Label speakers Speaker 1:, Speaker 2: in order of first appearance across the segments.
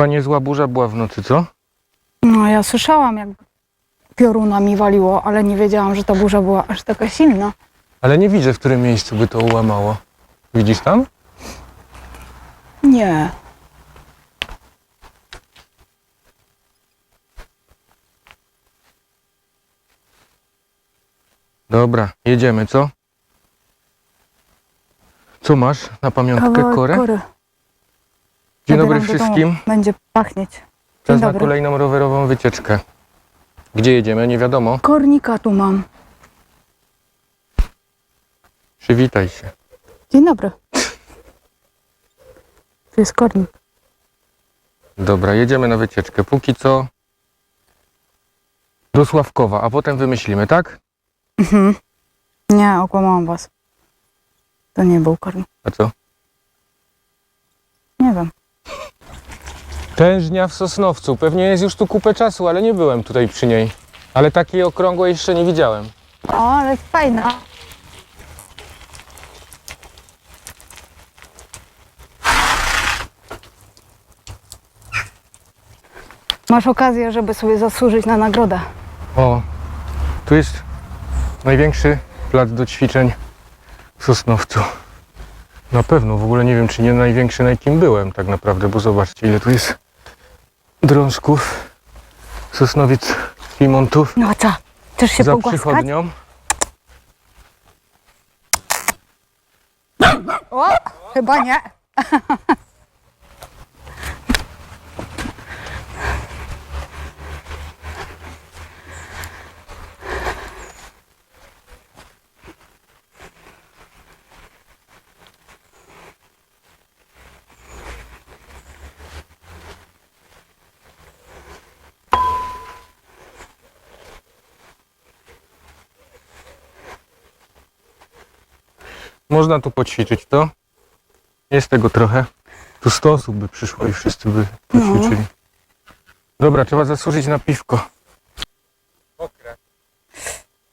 Speaker 1: Chyba niezła burza była w nocy, co?
Speaker 2: No ja słyszałam jak pioruna mi waliło, ale nie wiedziałam, że ta burza była aż taka silna.
Speaker 1: Ale nie widzę, w którym miejscu by to ułamało. Widzisz tam?
Speaker 2: Nie.
Speaker 1: Dobra, jedziemy, co? Co masz na pamiątkę,
Speaker 2: Kawałek
Speaker 1: korę?
Speaker 2: kory.
Speaker 1: Dzień dobry wszystkim.
Speaker 2: Będzie pachnieć. Dzień
Speaker 1: Czas na
Speaker 2: dobry.
Speaker 1: kolejną rowerową wycieczkę. Gdzie jedziemy? Nie wiadomo.
Speaker 2: Kornika tu mam.
Speaker 1: Przywitaj się.
Speaker 2: Dzień dobry. Tu jest kornik.
Speaker 1: Dobra, jedziemy na wycieczkę. Póki co do Sławkowa, a potem wymyślimy, tak?
Speaker 2: Mhm. Nie, okłamałam was. To nie był kornik.
Speaker 1: A co?
Speaker 2: Nie wiem.
Speaker 1: Tężnia w Sosnowcu. Pewnie jest już tu kupę czasu, ale nie byłem tutaj przy niej. Ale takiej okrągłej jeszcze nie widziałem.
Speaker 2: O, ale fajna. Masz okazję, żeby sobie zasłużyć na nagrodę.
Speaker 1: O, tu jest największy plac do ćwiczeń w Sosnowcu. Na pewno, w ogóle nie wiem, czy nie największy, na jakim byłem tak naprawdę, bo zobaczcie, ile tu jest drążków. Sosnowiec Pimontów
Speaker 2: No co? Chcesz się
Speaker 1: za
Speaker 2: pogłaskać?
Speaker 1: przychodnią.
Speaker 2: O, chyba nie.
Speaker 1: Można tu poćwiczyć to. Jest tego trochę. Tu 100 osób by przyszło i wszyscy by
Speaker 2: No.
Speaker 1: poćwiczyli. Dobra, trzeba zasłużyć na piwko.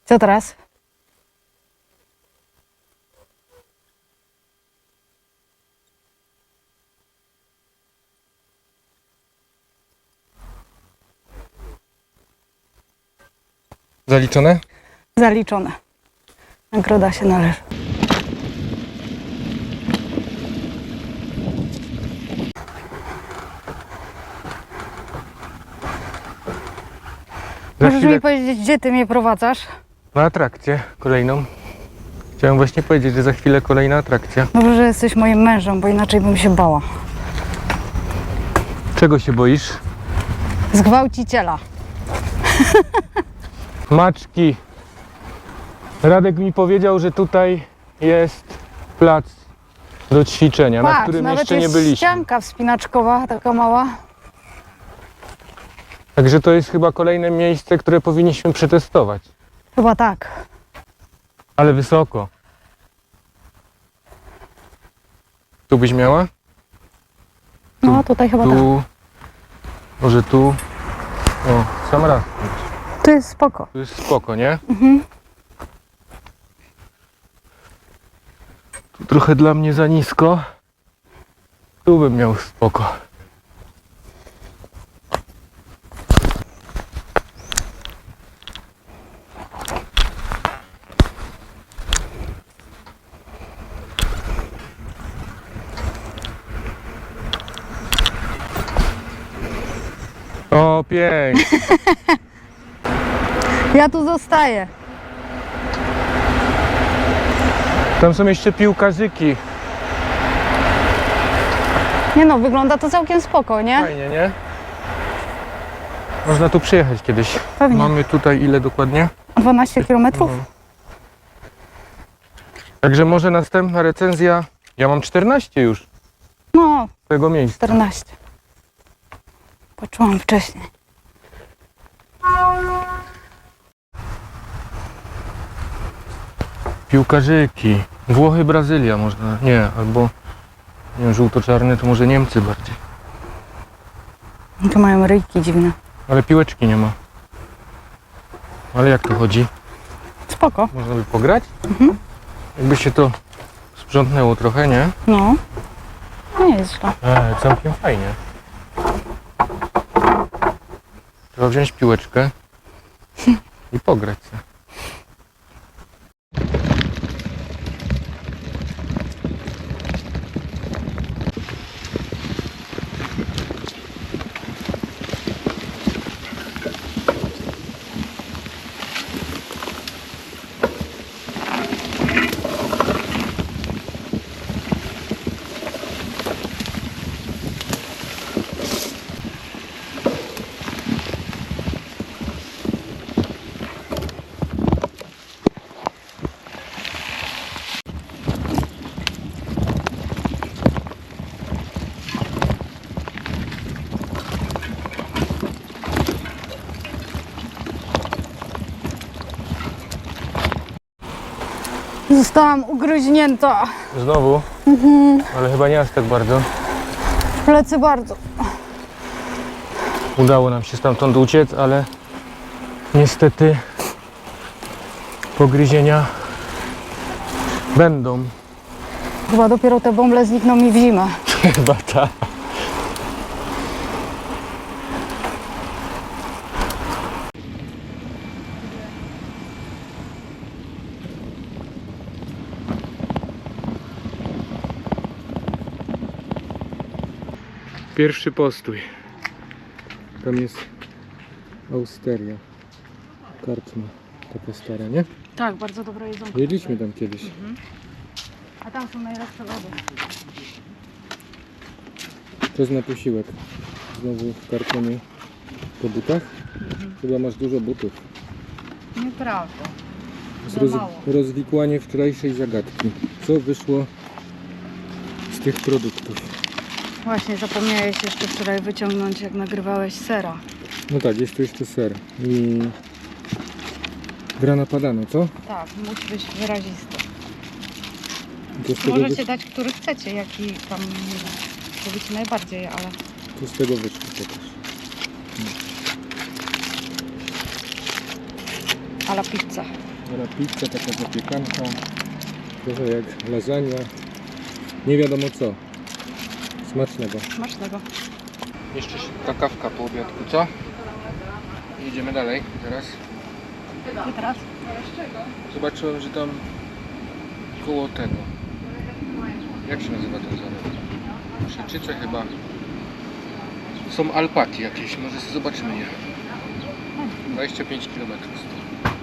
Speaker 2: Co teraz?
Speaker 1: Zaliczone?
Speaker 2: Zaliczone. Nagroda się należy. Możesz
Speaker 1: chwilę
Speaker 2: mi powiedzieć, gdzie ty mnie prowadzasz?
Speaker 1: na atrakcję kolejną. Chciałem właśnie powiedzieć, że za chwilę kolejna atrakcja.
Speaker 2: Dobrze, że jesteś moim mężem, bo inaczej bym się bała.
Speaker 1: Czego się boisz?
Speaker 2: Zgwałciciela.
Speaker 1: Maczki. Radek mi powiedział, że tutaj jest plac do ćwiczenia, na
Speaker 2: Patrz,
Speaker 1: którym
Speaker 2: nawet
Speaker 1: jeszcze nie byliśmy.
Speaker 2: ścianka wspinaczkowa, taka mała.
Speaker 1: Także to jest chyba kolejne miejsce, które powinniśmy przetestować.
Speaker 2: Chyba tak.
Speaker 1: Ale wysoko. Tu byś miała?
Speaker 2: No tutaj chyba tak.
Speaker 1: Tu. Może tu. O, sam raz.
Speaker 2: Tu jest spoko.
Speaker 1: Tu jest spoko, nie? Tu trochę dla mnie za nisko. Tu bym miał spoko. O, pięknie.
Speaker 2: Ja tu zostaję.
Speaker 1: Tam są jeszcze piłkarzyki.
Speaker 2: Nie no, wygląda to całkiem spoko, nie?
Speaker 1: Fajnie, nie? Można tu przyjechać kiedyś.
Speaker 2: Pewnie.
Speaker 1: Mamy tutaj ile dokładnie?
Speaker 2: 12 kilometrów?
Speaker 1: Mhm. Także może następna recenzja. Ja mam 14 już
Speaker 2: No,
Speaker 1: tego miejsca.
Speaker 2: 14. Poczułam wcześniej.
Speaker 1: Piłkarzyki. Włochy, Brazylia można. Nie, albo nie wiem, żółto-czarny to może Niemcy bardziej.
Speaker 2: Tu mają ryjki dziwne.
Speaker 1: Ale piłeczki nie ma. Ale jak to chodzi?
Speaker 2: Spoko.
Speaker 1: Można by pograć? Jakby się to sprzątnęło trochę, nie?
Speaker 2: No. Nie jest źle.
Speaker 1: E, całkiem fajnie. Trzeba wziąć piłeczkę i pograć se.
Speaker 2: Zostałam ugryźnięta.
Speaker 1: Znowu? Ale chyba nie aż tak bardzo.
Speaker 2: Plecy bardzo.
Speaker 1: Udało nam się stamtąd uciec, ale niestety pogryzienia będą.
Speaker 2: Chyba dopiero te bąble znikną mi w zimę.
Speaker 1: Chyba tak. Pierwszy postój. Tam jest Austeria. Karczma. Taka stara, nie?
Speaker 2: Tak, bardzo dobre jedzonko.
Speaker 1: Jedliśmy tam kiedyś.
Speaker 2: A tam są najlepsze lody.
Speaker 1: Czas na posiłek. Znowu w kartonie po butach. Chyba masz dużo butów.
Speaker 2: Nieprawda. Za
Speaker 1: roz,
Speaker 2: mało.
Speaker 1: rozwikłanie wczorajszej zagadki. Co wyszło z tych produktów?
Speaker 2: Właśnie zapomniałeś jeszcze wczoraj wyciągnąć, jak nagrywałeś sera.
Speaker 1: No tak, jest tu jeszcze ser i grana padano, co?
Speaker 2: Tak, musi być wyrazisty.
Speaker 1: To z tego,
Speaker 2: Możecie dać, który chcecie, jaki tam lubicie najbardziej, ale
Speaker 1: to z tego wyszło przecież.
Speaker 2: ala pizza.
Speaker 1: Dobra, pizza, taka zapiekanka. Trochę jak lasagna. Nie wiadomo co. Smacznego.
Speaker 2: Smacznego.
Speaker 1: Jeszcze ta kawka po obiadku, co? Jedziemy dalej teraz.
Speaker 2: I teraz?
Speaker 1: Zobaczyłem, że tam koło tego. Jak się nazywa ten zamek? Przeczycę chyba. Są alpaki jakieś, może sobie zobaczymy je. 25 km stąd.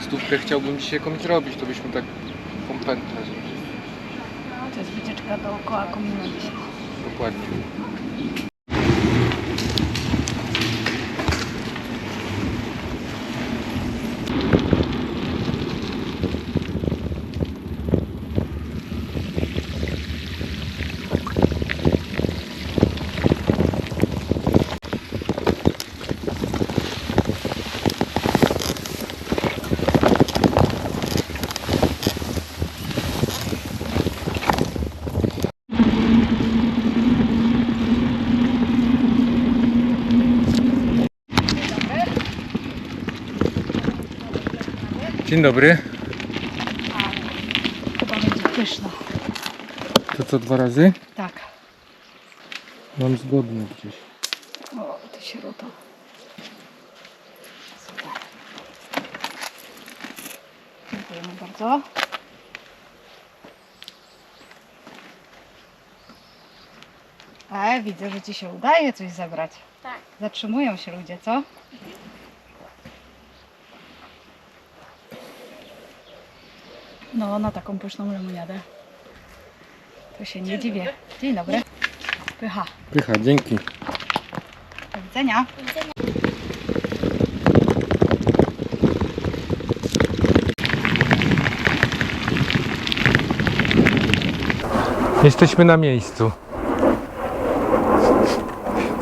Speaker 1: Stówkę chciałbym dzisiaj jakąś zrobić, to byśmy tak kompentę zrobili.
Speaker 2: To jest wycieczka dookoła komina dzisiaj.
Speaker 1: Dokładnie. Dzień dobry.
Speaker 2: Chyba będzie pyszna.
Speaker 1: To co dwa razy?
Speaker 2: Tak.
Speaker 1: Mam zgodne gdzieś.
Speaker 2: O, ty sierota. Super. Dziękujemy bardzo. E, widzę, że ci się udaje coś zebrać.
Speaker 3: Tak.
Speaker 2: Zatrzymują się ludzie, co? No, na taką pyszną lemoniadę. To się nie dziwię. Dzień dobry. Pycha.
Speaker 1: Pycha, dzięki.
Speaker 2: Do widzenia.
Speaker 1: Jesteśmy na miejscu.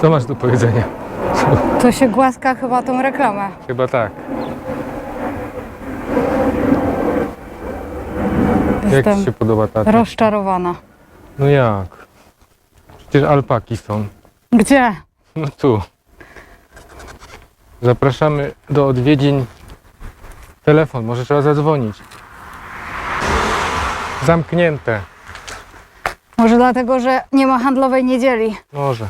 Speaker 1: Co masz do powiedzenia?
Speaker 2: To się głaska chyba tą reklamę.
Speaker 1: Chyba tak. Jak
Speaker 2: Jestem
Speaker 1: Ci się podoba tata?
Speaker 2: rozczarowana.
Speaker 1: No jak? Przecież alpaki są.
Speaker 2: Gdzie?
Speaker 1: No tu. Zapraszamy do odwiedzin. Telefon, może trzeba zadzwonić. Zamknięte.
Speaker 2: Może dlatego, że nie ma handlowej niedzieli.
Speaker 1: Może.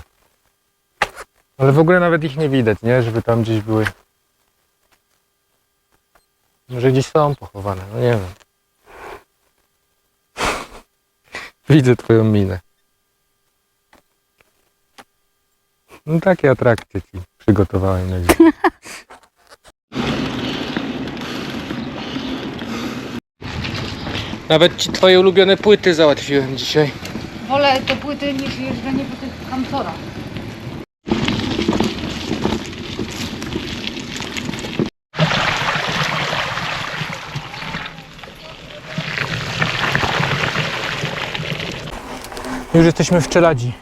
Speaker 1: Ale w ogóle nawet ich nie widać, nie? Żeby tam gdzieś były. Może gdzieś są pochowane, no nie wiem. Widzę twoją minę. No takie atrakcje ci przygotowałem na dziś. Nawet ci twoje ulubione płyty załatwiłem dzisiaj.
Speaker 2: Wolę te płyty niż jeżdżenie po tych kantorach.
Speaker 1: Już jesteśmy w Czeladzi.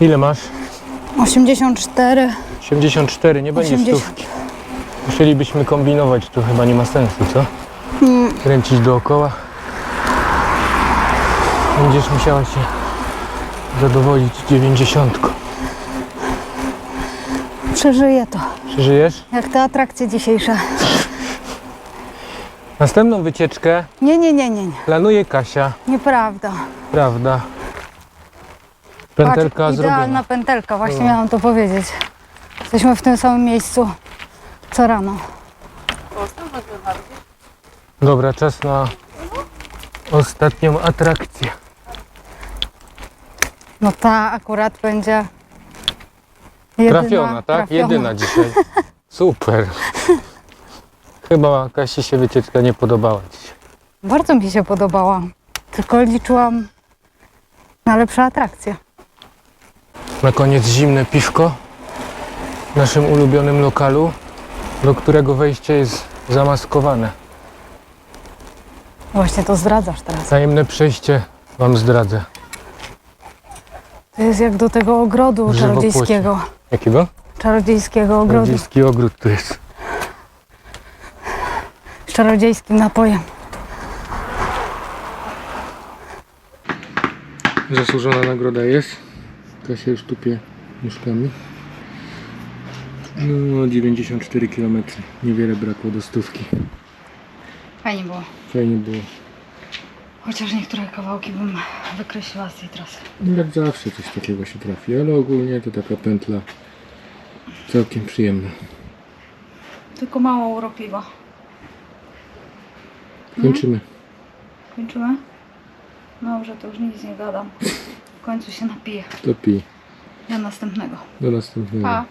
Speaker 1: Ile masz?
Speaker 2: 84.
Speaker 1: 84, nie będzie
Speaker 2: 80.
Speaker 1: stówki. Musielibyśmy kombinować, to chyba nie ma sensu, co? Kręcić dookoła. Będziesz musiała się zadowolić 90.
Speaker 2: Przeżyję to.
Speaker 1: Przeżyjesz?
Speaker 2: Jak te atrakcje dzisiejsze.
Speaker 1: Następną wycieczkę
Speaker 2: Nie, nie, nie, nie, nie.
Speaker 1: planuje Kasia,
Speaker 2: Nieprawda.
Speaker 1: prawda? Pętelka
Speaker 2: Patrz,
Speaker 1: zrobiona.
Speaker 2: idealna pętelka, właśnie
Speaker 1: No.
Speaker 2: miałam to powiedzieć. Jesteśmy w tym samym miejscu co rano.
Speaker 1: Dobra, czas na ostatnią atrakcję.
Speaker 2: No ta akurat będzie jedyna,
Speaker 1: Trafiona, tak? Jedyna dzisiaj. Super. Chyba Kasi się wycieczka nie podobała dzisiaj.
Speaker 2: Bardzo mi się podobała. Tylko liczyłam na lepsze atrakcje.
Speaker 1: Na koniec zimne piwko w naszym ulubionym lokalu, do którego wejście jest zamaskowane.
Speaker 2: Właśnie to zdradzasz teraz.
Speaker 1: Tajemne przejście wam zdradzę.
Speaker 2: To jest jak do tego ogrodu czarodziejskiego.
Speaker 1: Jakiego?
Speaker 2: Czarodziejskiego ogrodu.
Speaker 1: Rodziejski ogród tu jest.
Speaker 2: Z czarodziejskim napojem.
Speaker 1: Zasłużona nagroda jest. Kasia już tupie nóżkami. No, 94 km. Niewiele brakło do stówki.
Speaker 2: Fajnie było.
Speaker 1: Fajnie było.
Speaker 2: Chociaż niektóre kawałki bym wykreśliła z tej trasy.
Speaker 1: Jak zawsze coś takiego się trafi, ale ogólnie to taka pętla całkiem przyjemna.
Speaker 2: Tylko mało uropiwa.
Speaker 1: Kończymy.
Speaker 2: Kończymy? Dobrze, to już nic nie gadam. W końcu się napiję.
Speaker 1: To pij.
Speaker 2: Ja następnego.
Speaker 1: Do następnego.
Speaker 2: Pa.